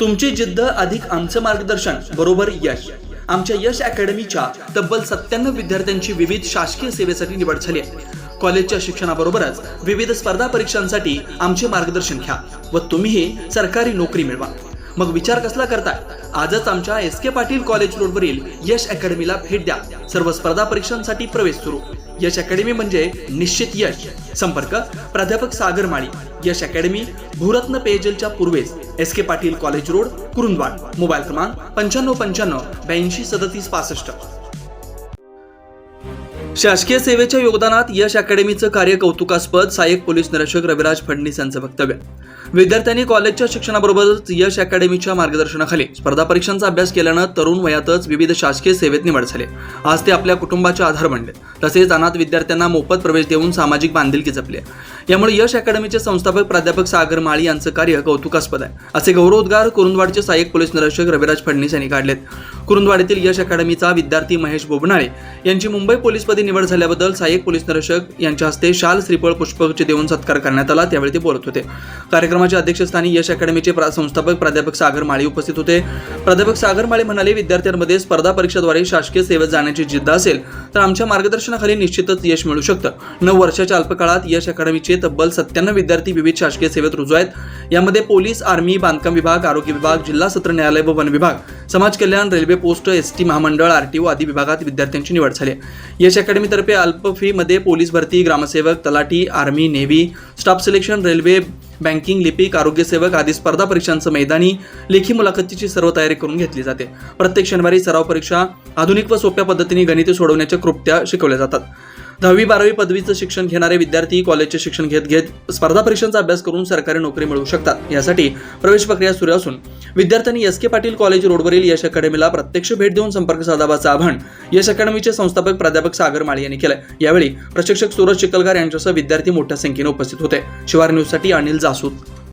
तुमची जिद्द अधिक आमचं मार्गदर्शन. बरोबर यश. आमच्या यश अकॅडमीच्या तब्बल सत्त्याण्णव विद्यार्थ्यांची विविध शासकीय सेवेसाठी निवड झाली आहे. कॉलेजच्या शिक्षणाबरोबरच विविध स्पर्धा परीक्षांसाठी आमचे मार्गदर्शन घ्या व तुम्हीही सरकारी नोकरी मिळवा. मग विचार कसला करताय? आजच आमच्या एस के पाटील कॉलेज रोडवरील यश अकॅडमीला भेट द्या. सर्व स्पर्धा परीक्षांसाठी प्रवेश सुरू. यश अकॅडमी म्हणजे निश्चित यश. संपर्क प्राध्यापक सागर माळी. यश अकॅडमी भूरत्न पेयजलच्या पूर्वेस S K Patil college road Kurundwad. Mobile क्रमांक पंच्याण्णव पंच्याण्णव ब्याऐंशी सदतीस पासष्ट. शासकीय सेवेच्या योगदानात यश अकॅडमीचं कार्य कौतुकास्पद सहाय्यक पोलीस निरीक्षक रविराज फडणीस यांचं वक्तव्य. विद्यार्थ्यांनी कॉलेजच्या शिक्षणाबरोबरच यश अकॅडमीच्या मार्गदर्शनाखाली स्पर्धा परीक्षांचा अभ्यास केल्यानं तरुण वयातच विविध शासकीय सेवेत निवड झाले. आज ते आपल्या कुटुंबाचे आधार बनले. तसेच अनाथ विद्यार्थ्यांना मोफत प्रवेश देऊन सामाजिक बांधिलकी जपली यामुळे यश अकॅडमीचे संस्थापक प्राध्यापक सागर माळी यांचं कार्य कौतुकास्पद आहे. असे गौरवोद्गार कुरुंदवाडचे सहाय्यक पोलीस निरीक्षक रविराज फडणीस यांनी काढलेत. कुरुंदवाडीतील यश अकॅडमीचा विद्यार्थी महेश बोबनाळे यांची मुंबई पोलीसपदी निवड झाल्याबद्दल सहाय्यक पोलीस निरीक्षक यांच्या हस्ते शाल श्रीफळ पुष्पगुच्छ देऊन सत्कार करण्यात आला. त्यावेळी ते बोलत होते. कार्यक्रमाच्या अध्यक्षस्थानी यश अकॅडमीचे प्रा- संस्थापक प्राध्यापक सागर माळी उपस्थित होते. प्राध्यापक सागर माळे म्हणाले विद्यार्थ्यांमध्ये स्पर्धा परीक्षेद्वारे शासकीय सेवेत जाण्याची जिद्द असेल तर आमच्या मार्गदर्शनाखाली निश्चितच यश मिळू शकतं. नऊ वर्षाच्या अल्पकाळात यश अकॅडमीचे तब्बल सत्त्याण्णव विद्यार्थी विविध शासकीय सेवेत रुजू आहेत. यामध्ये पोलीस आर्मी बांधकाम विभाग आरोग्य विभाग जिल्हा सत्र न्यायालय व वन विभाग समाज कल्याण रेल्वे पोस्ट एस टी महामंडळ आरटीओ आदी विभागात विद्यार्थ्यांची निवड झाली आहे. यश अकॅडमीतर्फे अल्प फी मध्ये पोलीस भरती ग्रामसेवक तलाठी army navy staff selection railway banking लिपिक आरोग्यसेवक आदी स्पर्धा परीक्षांचं मैदानी लेखी मुलाखतीची सर्व तयारी करून घेतली जाते. प्रत्येक शनिवारी सराव परीक्षा आधुनिक व सोप्या पद्धतीने गणिते सोडवण्याच्या कृप्त्या शिकवल्या जातात. दहावी बारावी पदवीचं शिक्षण घेणारे विद्यार्थी कॉलेजचे शिक्षण घेत घेत स्पर्धा परीक्षांचा अभ्यास करून सरकारी नोकरी मिळवू शकतात. यासाठी प्रवेश प्रक्रिया सुरू असून विद्यार्थ्यांनी एस के पाटील कॉलेज रोडवरील यश अकॅडमीला प्रत्यक्ष भेट देऊन संपर्क साधावाचं आवाहन यश अकॅडमीचे संस्थापक प्राध्यापक सागर माळी यांनी केलं यावेळी प्रशिक्षक सूरज चिकलगार यांच्यासह विद्यार्थी मोठ्या संख्येने उपस्थित होते. शिवार न्यूजसाठी अनिल जासूद.